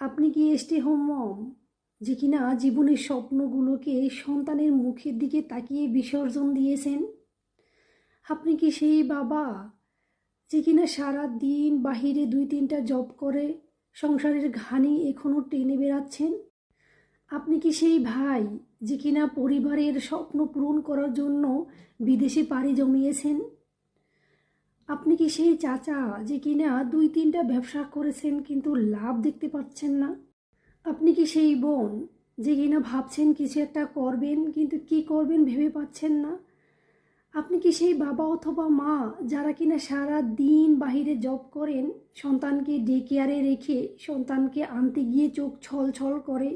আপনি কি ST home মম? যে কিনা জীবনের স্বপ্নগুলোকে সন্তানের মুখের দিকে তাকিয়ে বিসর্জন দিয়েছেন? আপনি কি সেই বাবা যে কিনা সারা দিন বাহিরে দুই তিনটা জব করে, সংসারের ঘানি এখনও টেনে বেড়াচ্ছেন? আপনি কি সেই ভাই যে কিনা পরিবারের স্বপ্ন পূরণ করার জন্য বিদেশে পাড়ি জমিয়েছেন? কি সেই চাচা যে কিনা দুই তিনটা ব্যবসা করেছেন কিন্তু লাভ দেখতে পাচ্ছেন না? আপনি কি সেই বোন যে কিনা ভাবছেন কিছু একটা করবেন কিন্তু কি করবেন ভেবে পাচ্ছেন না? আপনি কি সেই বাবা অথবা মা যারা কিনা সারা দিন বাহিরে জব করেন, সন্তানকে ডে কেয়ারে রেখে সন্তানকে আনতে গিয়ে চোখ ছল ছল করে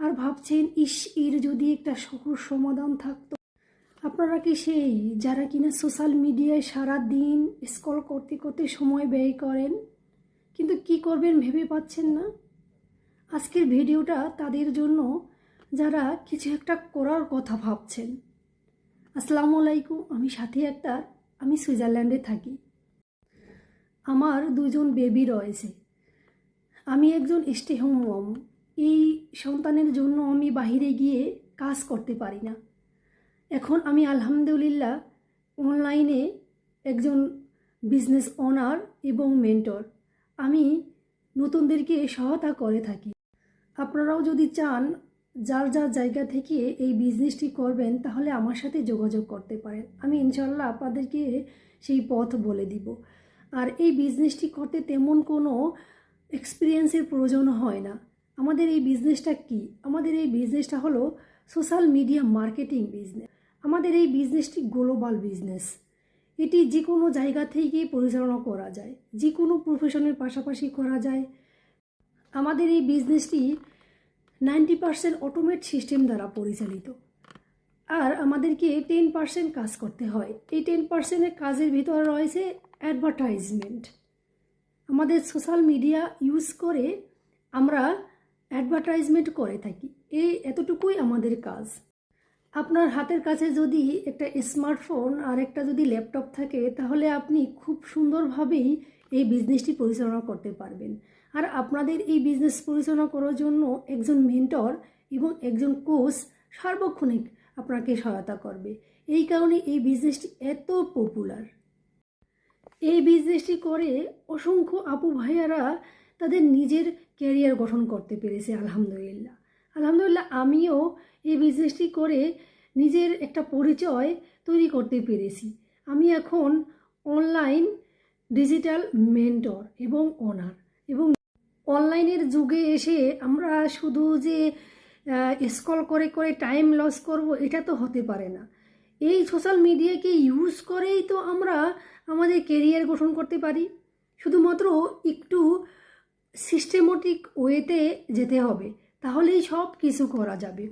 আর ভাবছেন, ইস, এর যদি একটা সহজ সমাধান থাকতো। আপনারা কি সেই যারা কিনা সোশ্যাল মিডিয়ায় সারা দিন স্ক্রল করতে করতে সময় ব্যয় করেন, কিন্তু কি করবেন ভেবে পাচ্ছেন না? আজকের ভিডিওটা তাদের জন্য যারা কিছু একটা করার কথা ভাবছেন। আসসালামু আলাইকুম, আমি সাথী একটা আমি সুইজারল্যান্ডে থাকি। আমার দুজন বেবি রয়েছে। আমি একজন স্টে হোম মম। এই সন্তানের জন্য আমি বাহিরে গিয়ে কাজ করতে পারি না। এখন আমি আলহামদুলিল্লাহ অনলাইনে একজন বিজনেস ওনার এবং মেন্টর আমি নতুনদেরকে সহায়তা করে থাকি। আপনারাও যদি চান যার যার জায়গা থেকে এই বিজনেসটি করবেন, তাহলে আমার সাথে যোগাযোগ করতে পারেন। আমি ইনশাল্লাহ আপনাদেরকে সেই পথ বলে দিব। আর এই বিজনেসটি করতে তেমন কোনো এক্সপিরিয়েন্সের প্রয়োজন হয় না। আমাদের এই বিজনেসটা কি? আমাদের এই বিজনেসটা হলো সোশ্যাল মিডিয়া মার্কেটিং বিজনেস আমাদের এই বিজনেসটি গ্লোবাল বিজনেস। এটি যে কোনো জায়গা থেকে পরিচালনা করা যায় যে কোনো প্রফেশনের পাশাপাশি করা যায়। আমাদের এই বিজনেসটি নাইনটি পার্সেন্ট অটোমেট সিস্টেম দ্বারা পরিচালিত। আর আমাদেরকে টেন পার্সেন্ট কাজ করতে হয়। এই টেন পার্সেন্টের কাজের ভিতরে রয়েছে অ্যাডভার্টাইজমেন্ট আমাদের সোশ্যাল মিডিয়া ইউজ করে আমরা অ্যাডভার্টাইজমেন্ট করে থাকি। এই এতটুকুই আমাদের কাজ। আপনার হাতের কাছে যদি একটা স্মার্টফোন আর একটা যদি ল্যাপটপ থাকে, তাহলে আপনি খুব সুন্দরভাবেই এই বিজনেসটি পরিচালনা করতে পারবেন। আর আপনাদের এই বিজনেস পরিচালনা করার জন্য একজন মেন্টর এবং একজন কোচ সার্বক্ষণিক আপনাকে সহায়তা করবে। এই কারণে এই বিজনেসটি এত পপুলার। এই বিজনেসটি করে অসংখ্য আপু ভাইয়ারা তাদের নিজের ক্যারিয়ার গঠন করতে পেরেছে, আলহামদুলিল্লাহ। আলহামদুলিল্লাহ, আমিও এই বিজনেসটি করে নিজের একটা পরিচয় তৈরি করতে পেরেছি। আমি এখন অনলাইন ডিজিটাল মেন্টর এবং ওনার এবং অনলাইনের যুগে এসে আমরা শুধু যে স্কল করে করে টাইম লস করব, এটা তো হতে পারে না। এই সোশ্যাল মিডিয়াকে ইউজ করেই তো আমরা আমাদের কেরিয়ার গঠন করতে পারি। শুধুমাত্র একটু সিস্টেমেটিক ওয়েতে যেতে হবে। তাহলেই সব কিছু করা যাবে।